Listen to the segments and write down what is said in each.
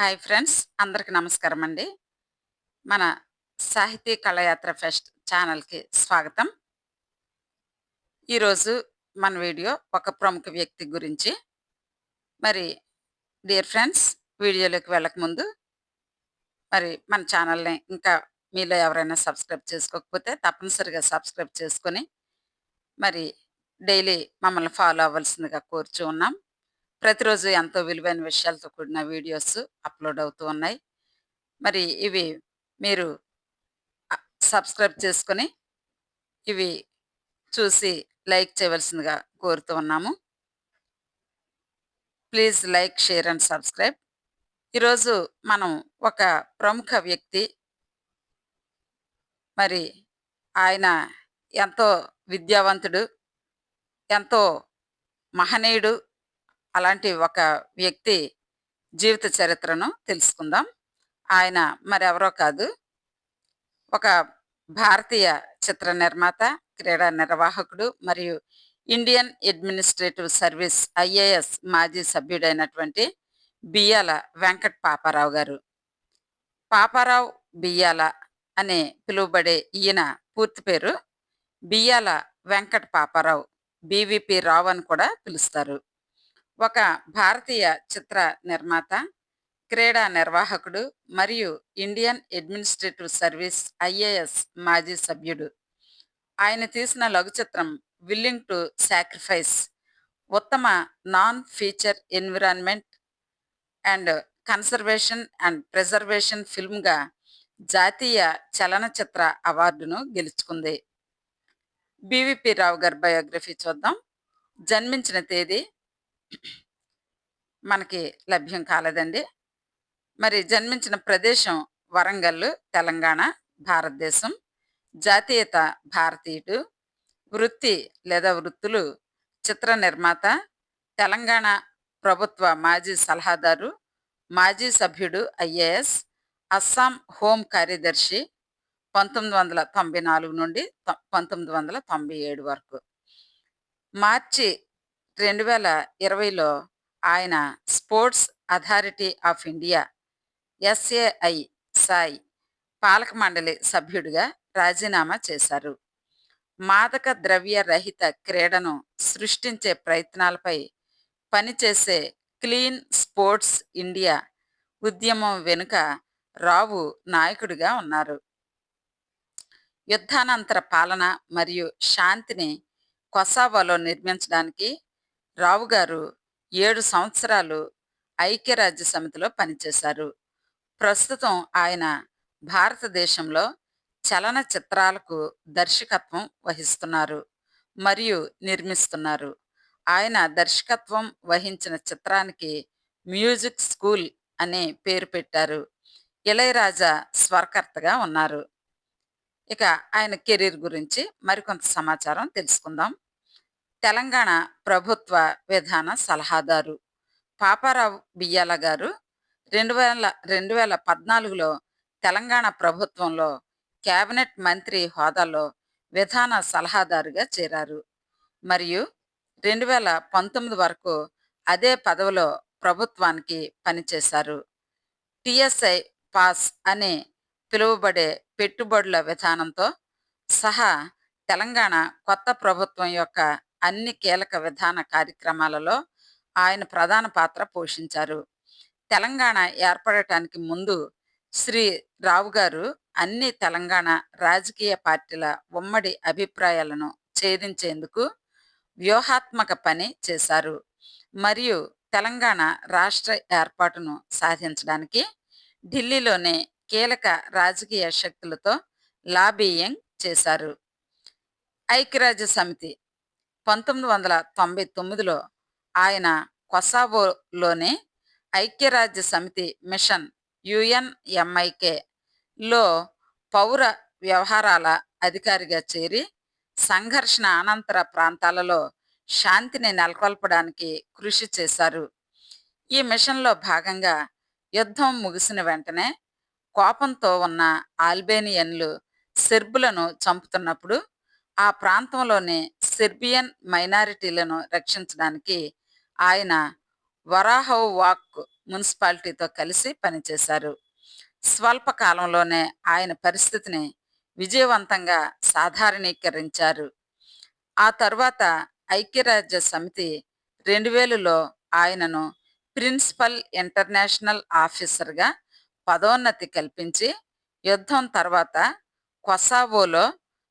Hi friends అందరికి నమస్కారం అండి. మన సాహితీ కళయాత్ర ఫెస్ట్ ఛానల్కి స్వాగతం. ఈరోజు మన వీడియో ఒక ప్రముఖ వ్యక్తి గురించి. మరి డియర్ ఫ్రెండ్స్ వీడియోలోకి వెళ్ళకముందు మరి మన ఛానల్ని ఇంకా మీలో ఎవరైనా సబ్స్క్రైబ్ చేసుకోకపోతే తప్పనిసరిగా సబ్స్క్రైబ్ చేసుకొని మరి డైలీ మమ్మల్ని ఫాలో అవ్వాల్సిందిగా కోరుచూ ఉన్నాం. ప్రతిరోజు ఎంతో విలువైన విషయాలతో కూడిన వీడియోస్ అప్లోడ్ అవుతూ ఉన్నాయి. మరి ఇవి మీరు సబ్స్క్రైబ్ చేసుకొని ఇవి చూసి లైక్ చేయవలసిందిగా కోరుతూ ఉన్నాము. Please like share and subscribe. ఈరోజు మనం ఒక ప్రముఖ వ్యక్తి మరి ఆయన ఎంతో విద్యావంతుడు ఎంతో మహనీయుడు అలాంటి ఒక వ్యక్తి జీవిత చరిత్రను తెలుసుకుందాం. ఆయన మరెవరో కాదు. ఒక భారతీయ చిత్ర నిర్మాత క్రీడా నిర్వాహకుడు మరియు ఇండియన్ అడ్మినిస్ట్రేటివ్ సర్వీస్ ఐఏఎస్ మాజీ సభ్యుడైనటువంటి బియ్యాల వెంకట్ పాపారావు గారు. పాపారావు బియ్యాల అనే పిలువబడే ఈయన పూర్తి పేరు బియ్యాల వెంకట్ పాపారావు బీవీపీ రావు అని కూడా పిలుస్తారు. ఒక భారతీయ చిత్ర నిర్మాత క్రీడా నిర్వాహకుడు మరియు ఇండియన్ అడ్మినిస్ట్రేటివ్ సర్వీస్ ఐఏఎస్ మాజీ సభ్యుడు. ఆయన తీసిన లఘు చిత్రం విల్లింగ్ టు సాక్రిఫైస్ ఉత్తమ non feature environment and conservation and preservation ఫిల్మ్గా జాతీయ చలనచిత్ర అవార్డును గెలుచుకుంది. బివిపి రావు గారి బయోగ్రఫీ చూద్దాం. జన్మించిన తేదీ మనకి లభ్యం కాలేదండి. మరి జన్మించిన ప్రదేశం వరంగల్ తెలంగాణ భారతదేశం. జాతీయత భారతీయుడు. వృత్తి లేదా వృత్తులు చిత్ర నిర్మాత. తెలంగాణ ప్రభుత్వ మాజీ సలహాదారు. మాజీ సభ్యుడు ఐఏఎస్. అస్సాం హోం కార్యదర్శి. పంతొమ్మిది వందల తొంభై నాలుగు నుండి పంతొమ్మిది వందల తొంభై ఏడు వరకు. మార్చి రెండు వేల ఇరవైలో ఆయన sports authority of India SAI SAI పాలక మండలి సభ్యుడిగా రాజీనామా చేశారు. మాదక ద్రవ్య రహిత క్రీడను సృష్టించే ప్రయత్నాలపై పనిచేసే క్లీన్ స్పోర్ట్స్ ఇండియా ఉద్యమం వెనుక రావు నాయకుడిగా ఉన్నారు. యుద్ధానంతర పాలన మరియు శాంతిని కొసావోలో నిర్మించడానికి రావుగారు ఏడు సంవత్సరాలు ఐక్యరాజ్య సమితిలో పనిచేశారు. ప్రస్తుతం ఆయన భారతదేశంలో చలనచిత్రాలకు దర్శకత్వం వహిస్తున్నారు మరియు నిర్మిస్తున్నారు. ఆయన దర్శకత్వం వహించిన చిత్రానికి మ్యూజిక్ స్కూల్ అనే పేరు పెట్టారు. ఇళయరాజా స్వరకర్తగా ఉన్నారు. ఇక ఆయన కెరీర్ గురించి మరికొంత సమాచారం తెలుసుకుందాం. తెలంగాణ ప్రభుత్వ విధాన సలహాదారు పాపారావు బియ్యాల గారు రెండు వేల రెండు వేల పద్నాలుగులో తెలంగాణ ప్రభుత్వంలో కేబినెట్ మంత్రి హోదాలో విధాన సలహాదారుగా చేరారు. మరియు రెండు వేల పంతొమ్మిది వరకు అదే పదవిలో ప్రభుత్వానికి పనిచేశారు. టిఎస్ఐ పాస్ అని పిలువబడే పెట్టుబడుల విధానంతో సహా తెలంగాణ కొత్త ప్రభుత్వం యొక్క అన్ని కీలక విధాన కార్యక్రమాలలో ఆయన ప్రధాన పాత్ర పోషించారు. తెలంగాణ ఏర్పడటానికి ముందు శ్రీ రావు గారు అన్ని తెలంగాణ రాజకీయ పార్టీల ఉమ్మడి అభిప్రాయాలను ఛేదించేందుకు వ్యూహాత్మక పని చేశారు. మరియు తెలంగాణ రాష్ట్ర ఏర్పాటును సాధించడానికి ఢిల్లీలోనే కీలక రాజకీయ శక్తులతో లాబీయింగ్ చేశారు. ఐక్యరాజ్య సమితి పంతొమ్మిది వందల తొంభై తొమ్మిదిలో ఆయన కొసావోలోని ఐక్యరాజ్య సమితి మిషన్ యుఎన్ఎంఐకే లో పౌర వ్యవహారాల అధికారిగా చేరి సంఘర్షణ అనంతర ప్రాంతాలలో శాంతిని నెలకొల్పడానికి కృషి చేశారు. ఈ మిషన్లో భాగంగా యుద్ధం ముగిసిన వెంటనే కోపంతో ఉన్న ఆల్బేనియన్లు సెర్బులను చంపుతున్నప్పుడు ఆ ప్రాంతంలోని సెర్బియన్ మైనారిటీలను రక్షించడానికి ఆయన వరాహవ్ వాక్ మున్సిపాలిటీతో కలిసి పనిచేశారు. స్వల్ప కాలంలోనే ఆయన పరిస్థితిని విజయవంతంగా సాధారణీకరించారు. ఆ తర్వాత ఐక్యరాజ్య సమితి రెండు వేలలో ఆయనను ప్రిన్సిపల్ ఇంటర్నేషనల్ ఆఫీసర్గా పదోన్నతి కల్పించి యుద్ధం తర్వాత కొసావోలో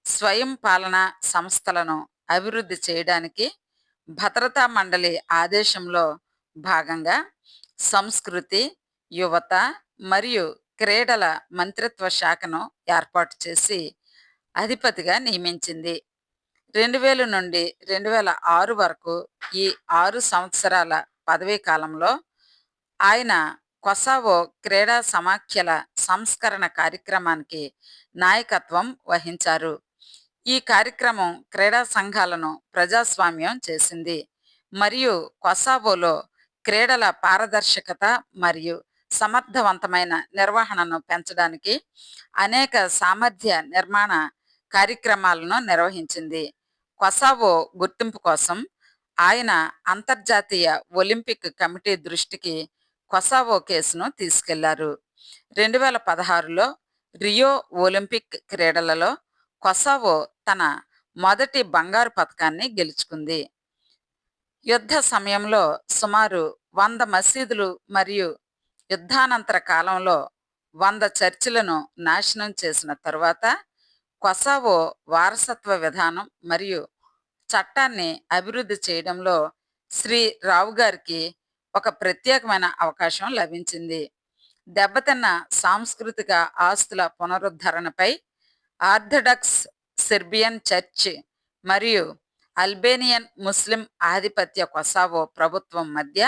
స్వయం పాలనా సంస్థలను అభివృద్ధి చేయడానికి భద్రతా మండలి ఆదేశంలో భాగంగా సంస్కృతి యువత మరియు క్రీడల మంత్రిత్వ శాఖను ఏర్పాటు చేసి అధిపతిగా నియమించింది. రెండు వేల నుండి రెండు వేల ఆరు వరకు ఈ ఆరు సంవత్సరాల పదవీ కాలంలో ఆయన కొసావో క్రీడా సమాఖ్యల సంస్కరణ కార్యక్రమానికి నాయకత్వం వహించారు. ఈ కార్యక్రమం క్రీడా సంఘాలను ప్రజాస్వామ్యం చేసింది. మరియు కొసావోలో క్రీడల పారదర్శకత మరియు సమర్థవంతమైన నిర్వహణను పెంచడానికి అనేక సామర్థ్య నిర్మాణ కార్యక్రమాలను నిర్వహించింది. కొసావో గుర్తింపు కోసం ఆయన అంతర్జాతీయ ఒలింపిక్ కమిటీ దృష్టికి కొసావో కేసును తీసుకెళ్ళారు. రెండు వేల పదహారులో రియో ఒలింపిక్ క్రీడలలో కొసావో తన మొదటి బంగారు పథకాన్ని గెలుచుకుంది. యుద్ధ సమయంలో సుమారు వంద మసీదులు మరియు యుద్ధానంతర కాలంలో వంద చర్చిలను నాశనం చేసిన తరువాత కొసావో వారసత్వ విధానం మరియు చట్టాన్ని అభివృద్ధి చేయడంలో శ్రీ రావు గారికి ఒక ప్రత్యేకమైన అవకాశం లభించింది. దెబ్బతిన్న సాంస్కృతిక ఆస్తుల పునరుద్ధరణపై ఆర్థడాక్స్ సెర్బియన్ చర్చ్ మరియు అల్బేనియన్ ముస్లిం ఆధిపత్య కొసావో ప్రభుత్వం మధ్య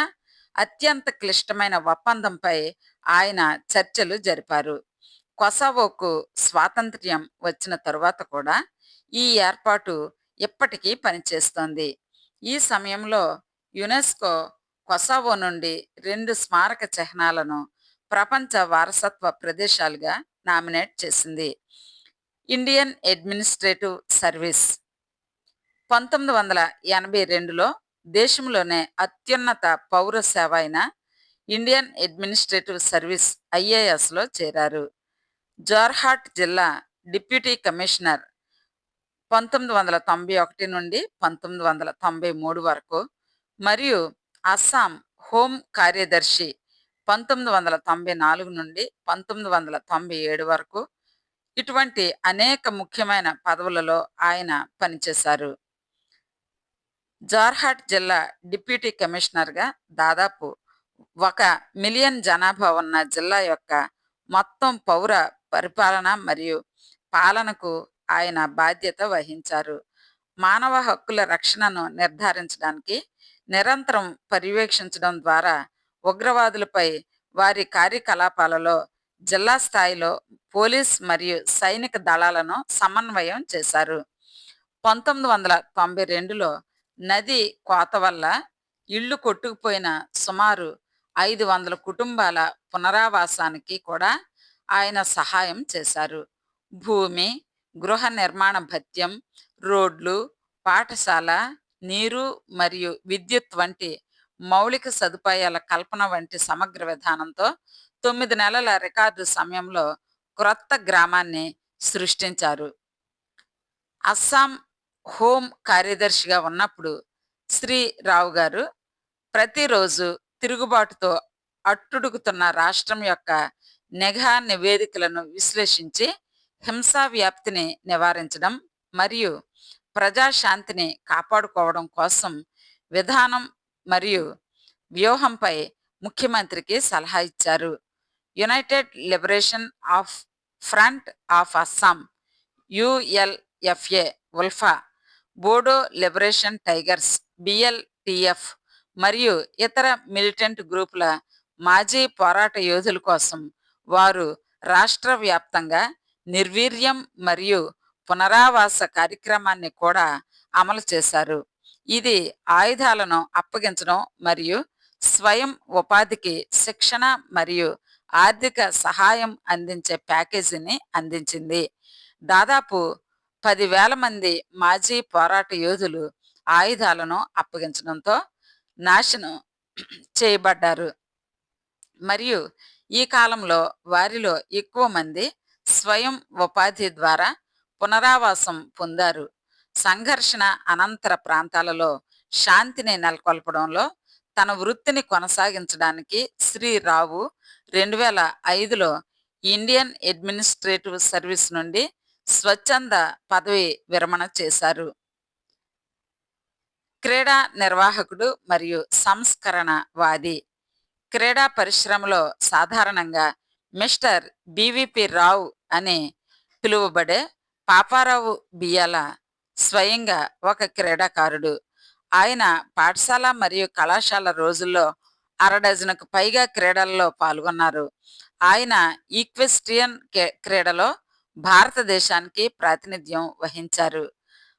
అత్యంత క్లిష్టమైన ఒప్పందంపై ఆయన చర్చలు జరిపారు. కొసావోకు స్వాతంత్ర్యం వచ్చిన తరువాత కూడా ఈ ఏర్పాటు ఇప్పటికీ పనిచేస్తోంది. ఈ సమయంలో యునెస్కో కొసావో నుండి రెండు స్మారక చిహ్నాలను ప్రపంచ వారసత్వ ప్రదేశాలుగా నామినేట్ చేసింది. ఇండియన్ అడ్మినిస్ట్రేటివ్ సర్వీస్ పంతొమ్మిది వందల ఎనభై రెండులో దేశంలోనే అత్యున్నత పౌర సేవ అయిన ఇండియన్ అడ్మినిస్ట్రేటివ్ సర్వీస్ ఐఏఎస్లో చేరారు. జోర్హాట్ జిల్లా డిప్యూటీ కమిషనర్ పంతొమ్మిది వందల తొంభై ఒకటి నుండి పంతొమ్మిది వందల తొంభై మూడు వరకు మరియు అస్సాం హోం కార్యదర్శి పంతొమ్మిది వందల తొంభై నాలుగు నుండి పంతొమ్మిది వందల తొంభై ఏడు వరకు ఇటువంటి అనేక ముఖ్యమైన పదవులలో ఆయన పనిచేశారు. జార్హాట్ జిల్లా డిప్యూటీ కమిషనర్గా దాదాపు ఒక మిలియన్ జనాభా ఉన్న జిల్లా యొక్క మొత్తం పౌర పరిపాలన మరియు పాలనకు ఆయన బాధ్యత వహించారు. మానవ హక్కుల రక్షణను నిర్ధారించడానికి నిరంతరం పర్యవేక్షించడం ద్వారా ఉగ్రవాదులపై వారి కార్యకలాపాలలో జిల్లా స్థాయిలో పోలీస్ మరియు సైనిక దళాలను సమన్వయం చేశారు. పంతొమ్మిది వందల తొంభై రెండులో నది కోత వల్ల ఇళ్ళు కొట్టుకుపోయిన సుమారు ఐదు వందల కుటుంబాల పునరావాసానికి కూడా ఆయన సహాయం చేశారు. భూమి గృహ నిర్మాణ భత్యం రోడ్లు పాఠశాల నీరు మరియు విద్యుత్ వంటి మౌలిక సదుపాయాల కల్పన వంటి సమగ్ర విధానంతో తొమ్మిది నెలల రికార్డు సమయంలో క్రొత్త గ్రామాన్ని సృష్టించారు. అస్సాం హోం కార్యదర్శిగా ఉన్నప్పుడు శ్రీరావు గారు ప్రతిరోజు తిరుగుబాటుతో అట్టుడుగుతున్న రాష్ట్రం యొక్క నిఘా నివేదికలను విశ్లేషించి హింసా వ్యాప్తిని నివారించడం మరియు ప్రజాశాంతిని కాపాడుకోవడం కోసం విధానం మరియు వ్యూహంపై ముఖ్యమంత్రికి సలహా ఇచ్చారు. United liberation of front of Assam ULFA ULFA Bodo liberation tigers BLTF మరియు ఇతర మిలిటెంట్ గ్రూపుల మాజీ పోరాట యోధుల కోసం వారు రాష్ట్ర వ్యాప్తంగా నిర్వీర్యం మరియు పునరావాస కార్యక్రమాన్ని కూడా అమలు చేశారు. ఇది ఆయుధాలను అప్పగించడం మరియు స్వయం ఉపాధికి శిక్షణ మరియు ఆర్థిక సహాయం అందించే ప్యాకేజీని అందించింది. దాదాపు పదివేల మంది మాజీ పోరాట యోధులు ఆయుధాలను అప్పగించడంతో నాశనం చేయబడ్డారు. మరియు ఈ కాలంలో వారిలో ఎక్కువ మంది స్వయం ఉపాధి ద్వారా పునరావాసం పొందారు. సంఘర్షణ అనంతర ప్రాంతాలలో శాంతిని నెలకొల్పడంలో తన వృత్తిని కొనసాగించడానికి శ్రీరావు రెండు వేల ఐదులో ఇండియన్ అడ్మినిస్ట్రేటివ్ సర్వీస్ నుండి స్వచ్ఛంద పదవి విరమణ చేశారు. క్రీడా నిర్వాహకుడు మరియు సంస్కరణవాది. క్రీడా పరిశ్రమలో సాధారణంగా మిస్టర్ బివిపి రావు అని పిలువబడే పాపారావు బియ్యాల స్వయంగా ఒక క్రీడాకారుడు. ఆయన పాఠశాల మరియు కళాశాల రోజుల్లో అరడజనుకు పైగా క్రీడల్లో పాల్గొన్నారు. ఆయన ఈక్వెస్ట్రియన్ క్రీడలో భారతదేశానికి ప్రాతినిధ్యం వహించారు.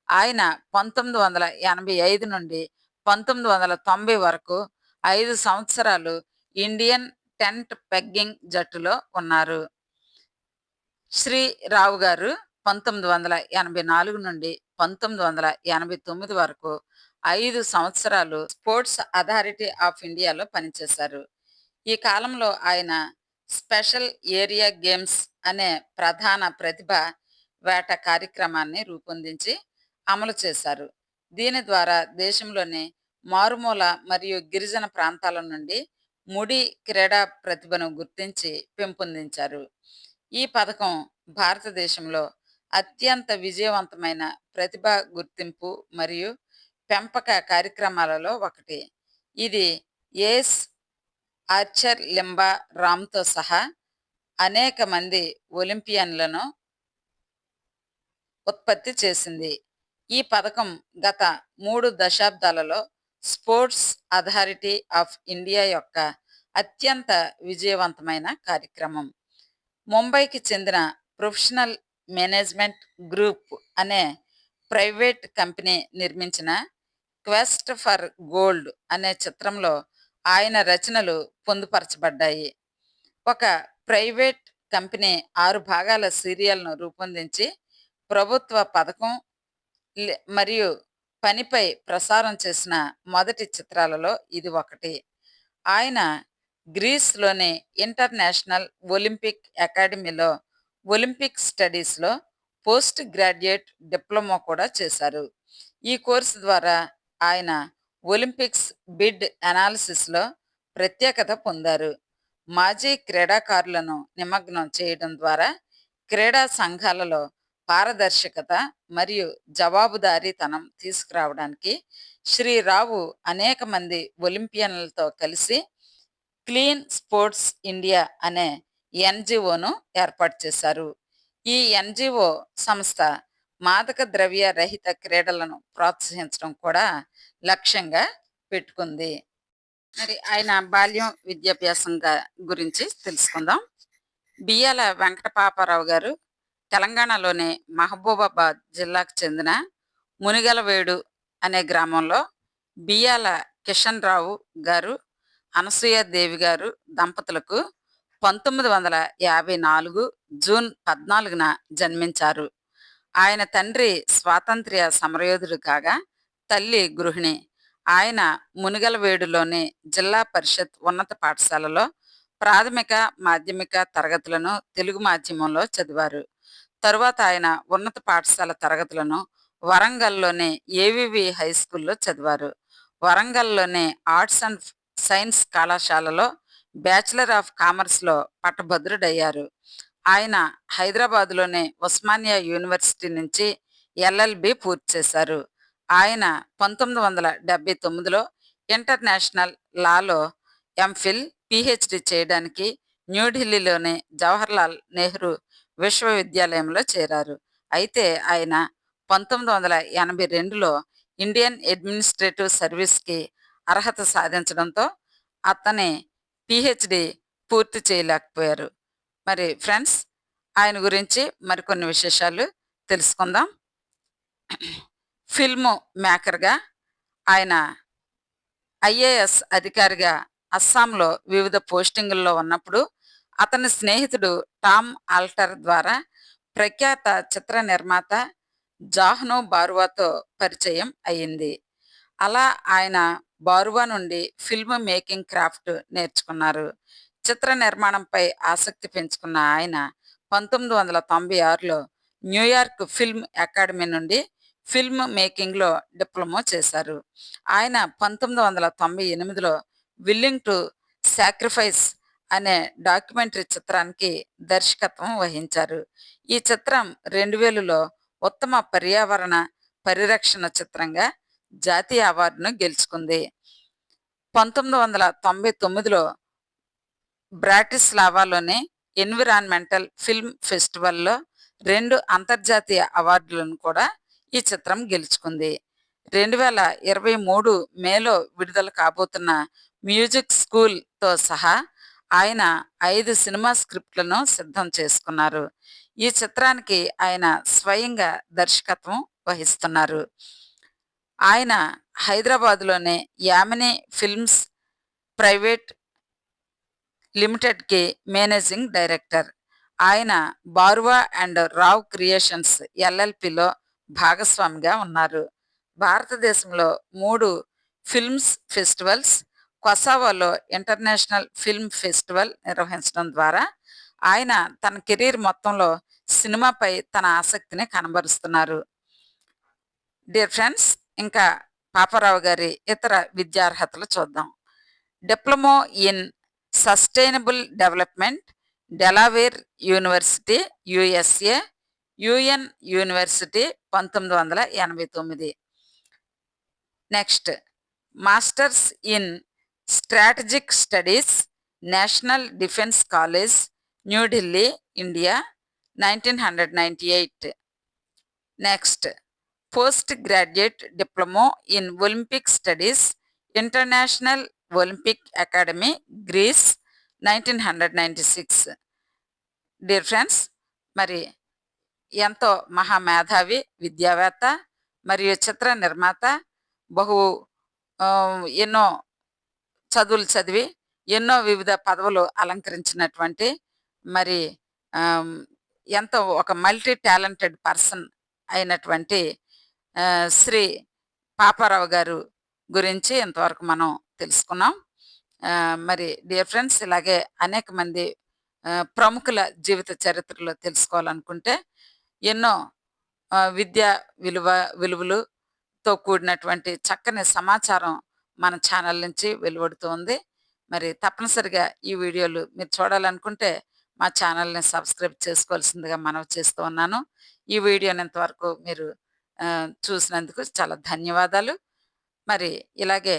ఆయన పంతొమ్మిది వందల ఎనభై ఐదు నుండి పంతొమ్మిది వందల తొంభై వరకు ఐదు సంవత్సరాలు ఇండియన్ టెంట్ పెగ్గింగ్ జట్టులో ఉన్నారు. శ్రీ రావు గారు పంతొమ్మిది వందల ఎనభై నాలుగు నుండి పంతొమ్మిది వందల ఎనభై తొమ్మిది వరకు ఐదు సంవత్సరాలు స్పోర్ట్స్ అథారిటీ ఆఫ్ ఇండియాలో పనిచేశారు. ఈ కాలంలో ఆయన స్పెషల్ ఏరియా గేమ్స్ అనే ప్రధాన ప్రతిభ వేట కార్యక్రమాన్ని రూపొందించి అమలు చేశారు. దీని ద్వారా దేశంలోని మారుమూల మరియు గిరిజన ప్రాంతాల నుండి ముడి క్రీడా ప్రతిభను గుర్తించి పెంపొందించారు. ఈ పథకం భారతదేశంలో అత్యంత విజయవంతమైన ప్రతిభ గుర్తింపు మరియు పెంపక కార్యక్రమాలలో ఒకటి. ఇది ఏస్ ఆర్చర్ లింబా రామ్తో సహా అనేక మంది ఒలింపియన్లను ఉత్పత్తి చేసింది. ఈ పథకం గత మూడు దశాబ్దాలలో స్పోర్ట్స్ అథారిటీ ఆఫ్ ఇండియా యొక్క అత్యంత విజయవంతమైన కార్యక్రమం. ముంబైకి చెందిన ప్రొఫెషనల్ మేనేజ్మెంట్ గ్రూప్ అనే ప్రైవేట్ కంపెనీ నిర్మించిన క్వెస్ట్ ఫర్ గోల్డ్ అనే చిత్రంలో ఆయన రచనలు పొందుపరచబడ్డాయి. ఒక ప్రైవేట్ కంపెనీ ఆరు భాగాల సీరియల్ను రూపొందించి ప్రభుత్వ పథకం మరియు పనిపై ప్రసారం చేసిన మొదటి చిత్రాలలో ఇది ఒకటి. ఆయన గ్రీస్లోని ఇంటర్నేషనల్ ఒలింపిక్ అకాడమీలో ఒలింపిక్ స్టడీస్లో పోస్ట్ గ్రాడ్యుయేట్ డిప్లొమా కూడా చేశారు. ఈ కోర్సు ద్వారా ఆయన ఒలింపిక్స్ బిడ్ అనాలిసిస్లో ప్రత్యేకత పొందారు. మాజీ క్రీడాకారులను నిమగ్నం చేయడం ద్వారా క్రీడా సంఘాలలో పారదర్శకత మరియు జవాబుదారీతనం తీసుకురావడానికి శ్రీరావు అనేక మంది ఒలింపియన్లతో కలిసి క్లీన్ స్పోర్ట్స్ ఇండియా అనే ఎన్జిఓను ఏర్పాటు చేశారు. ఈ ఎన్జిఓ సంస్థ మాదక ద్రవ్య రహిత క్రీడలను ప్రోత్సహించడం కూడా లక్ష్యంగా పెట్టుకుంది. మరి ఆయన బాల్యం విద్యాభ్యాసం గురించి తెలుసుకుందాం. బియ్యాల వెంకటపాపారావు గారు తెలంగాణలోని మహబూబాబాద్ జిల్లాకు చెందిన మునిగలవేడు అనే గ్రామంలో బియ్యాల కిషన్ రావు గారు అనసూయ దేవి గారు దంపతులకు పంతొమ్మిది వందల యాభై నాలుగు జూన్ పద్నాలుగున జన్మించారు. ఆయన తండ్రి స్వాతంత్ర్య సమరయోధుడు కాగా తల్లి గృహిణి. ఆయన మునిగలవేడులోని జిల్లా పరిషత్ ఉన్నత పాఠశాలలో ప్రాథమిక మాధ్యమిక తరగతులను తెలుగు మాధ్యమంలో చదివారు. తరువాత ఆయన ఉన్నత పాఠశాల తరగతులను వరంగల్లోని ఏవివి హై స్కూల్లో చదివారు. వరంగల్లోని ఆర్ట్స్ అండ్ సైన్స్ కళాశాలలో బ్యాచిలర్ ఆఫ్ కామర్స్లో పట్టభద్రుడయ్యారు. ఆయన హైదరాబాద్లోని ఉస్మానియా యూనివర్సిటీ నుంచి ఎల్ఎల్బి పూర్తి చేశారు. ఆయన పంతొమ్మిది వందల డెబ్బై తొమ్మిదిలో ఇంటర్నేషనల్ లాలో ఎంఫిల్ పిహెచ్డి చేయడానికి న్యూఢిల్లీలోని జవహర్లాల్ నెహ్రూ విశ్వవిద్యాలయంలో చేరారు. అయితే ఆయన పంతొమ్మిది వందల ఎనభై రెండులో ఇండియన్ అడ్మినిస్ట్రేటివ్ సర్వీస్కి అర్హత సాధించడంతో అతని పిహెచ్డి పూర్తి చేయలేకపోయారు. మరి ఫ్రెండ్స్ ఆయన గురించి మరికొన్ని విశేషాలు తెలుసుకుందాం. ఫిల్మ్ మేకర్గా ఆయన ఐఏఎస్ అధికారిగా అస్సాంలో వివిధ పోస్టింగుల్లో ఉన్నప్పుడు అతని స్నేహితుడు టామ్ ఆల్టర్ ద్వారా ప్రఖ్యాత చిత్ర నిర్మాత జాహ్నో బారువాతో పరిచయం అయ్యింది. అలా ఆయన బారువా నుండి ఫిల్మ్ మేకింగ్ క్రాఫ్ట్ నేర్చుకున్నారు. చిత్ర నిర్మాణంపై ఆసక్తి పెంచుకున్న ఆయన పంతొమ్మిది వందల తొంభై ఆరులో న్యూయార్క్ ఫిల్మ్ అకాడమీ నుండి ఫిల్మ్ మేకింగ్లో డిప్లొమా చేశారు. ఆయన పంతొమ్మిది వందల తొంభై ఎనిమిదిలో విల్లింగ్ టు సాక్రిఫైస్ అనే డాక్యుమెంటరీ చిత్రానికి దర్శకత్వం వహించారు. ఈ చిత్రం రెండు వేలలో ఉత్తమ పర్యావరణ పరిరక్షణ చిత్రంగా జాతీయ అవార్డును గెలుచుకుంది. పంతొమ్మిది వందల తొంభై తొమ్మిదిలో బ్రాటిస్లావాలోని ఎన్విరాన్మెంటల్ ఫిల్మ్ ఫెస్టివల్లో రెండు అంతర్జాతీయ అవార్డులను కూడా ఈ చిత్రం గెలుచుకుంది. రెండు వేల ఇరవై మూడు మేలో విడుదల కాబోతున్న మ్యూజిక్ స్కూల్తో సహా ఆయన ఐదు సినిమా స్క్రిప్ట్లను సిద్ధం చేసుకున్నారు. ఈ చిత్రానికి ఆయన స్వయంగా దర్శకత్వం వహిస్తున్నారు. ఆయన హైదరాబాద్లోనే యామిని ఫిల్మ్స్ ప్రైవేట్ లిమిటెడ్కి మేనేజింగ్ డైరెక్టర్. ఆయన బారువా అండ్ రావ్ క్రియేషన్స్ ఎల్ఎల్పిలో భాగస్వామిగా ఉన్నారు. భారతదేశంలో మూడు ఫిల్మ్స్ ఫెస్టివల్స్ కొసావోలో ఇంటర్నేషనల్ ఫిల్మ్ ఫెస్టివల్ నిర్వహించడం ద్వారా ఆయన తన కెరీర్ మొత్తంలో సినిమాపై తన ఆసక్తిని కనబరుస్తున్నారు. డియర్ ఫ్రెండ్స్ ఇంకా పాపారావు గారి ఇతర విద్యార్హతలు చూద్దాం. Diploma in sustainable development Delaware university USA UN university పంతొమ్మిది వందల ఎనభై తొమ్మిది. Next masters in strategic studies national defence college New Delhi India nineteen hundred ninety eight. Next post graduate diploma in Olympic studies international Olympic academy Greece nineteen hundred ninety six. Dear friends మరి ఎంతో మహామేధావి విద్యావేత్త మరియు చిత్ర నిర్మాత బహు ఎన్నో చదువులు చదివి ఎన్నో వివిధ పదవులు అలంకరించినటువంటి మరి ఎంతో ఒక మల్టీ టాలెంటెడ్ పర్సన్ అయినటువంటి శ్రీ పాపారావు గారు గురించి ఇంతవరకు మనం తెలుసుకున్నాం. మరి డియర్ ఫ్రెండ్స్ ఇలాగే అనేక మంది ప్రముఖుల జీవిత చరిత్రలో తెలుసుకోవాలనుకుంటే ఎన్నో విద్యా విలువ విలువలుతో కూడినటువంటి చక్కని సమాచారం మన ఛానల్ నుంచి వెలువడుతుంది మరి తప్పనిసరిగా ఈ వీడియోలు మీరు చూడాలనుకుంటే మా ఛానల్ని సబ్స్క్రైబ్ చేసుకోవాల్సిందిగా మనవి చేస్తూ ఉన్నాను. ఈ వీడియోని ఇంతవరకు మీరు చూసినందుకు చాలా ధన్యవాదాలు. మరి ఇలాగే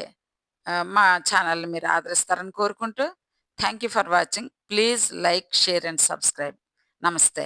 మా ఛానల్ని మీరు ఆదరిస్తారని కోరుకుంటూ thank you for watching. Please like share and subscribe. నమస్తే.